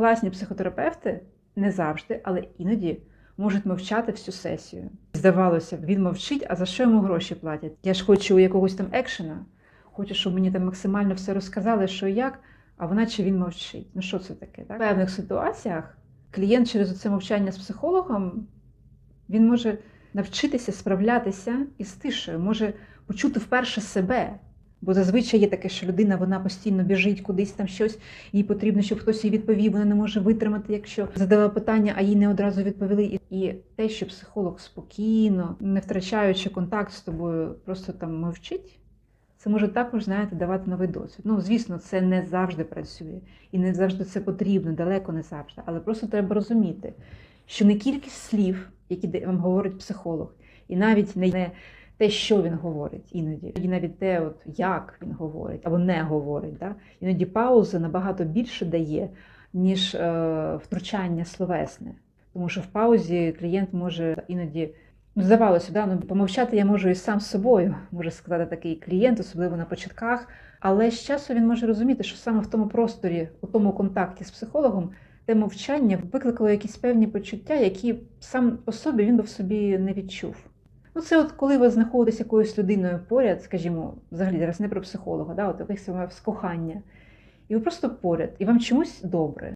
Класні психотерапевти не завжди, але іноді можуть мовчати всю сесію. Здавалося б, він мовчить, а за що йому гроші платять? Я ж хочу якогось там екшена, хочу, щоб мені там максимально все розказали, що і як, а вона чи він мовчить. Ну що це таке? Так? В певних ситуаціях клієнт через це мовчання з психологом він може навчитися справлятися із тишею, може почути вперше себе. Бо зазвичай є таке, що людина вона постійно біжить кудись там щось, їй потрібно, щоб хтось їй відповів, вона не може витримати, якщо задала питання, а їй не одразу відповіли. І- те, що психолог спокійно, не втрачаючи контакт з тобою, просто там мовчить, це може також, знаєте, давати новий досвід. Ну, звісно, це не завжди працює, і не завжди це потрібно, далеко не завжди. Але просто треба розуміти, що не кількість слів, які вам говорить психолог, і навіть не те, що він говорить іноді, і навіть те, от як він говорить або не говорить. Да? Іноді пауза набагато більше дає, ніж е, втручання словесне. Тому що в паузі клієнт може іноді. Ну, здавалося, да? ну, помовчати я можу і сам з собою, може сказати такий клієнт, особливо на початках. Але з часу він може розуміти, що саме в тому просторі, у тому контакті з психологом, те мовчання викликало якісь певні почуття, які сам по собі він би в собі не відчув. Ну, це от коли ви знаходитесь якоюсь людиною поряд, скажімо, взагалі зараз не про психолога, да, от якесь з кохання, і ви просто поряд, і вам чомусь добре.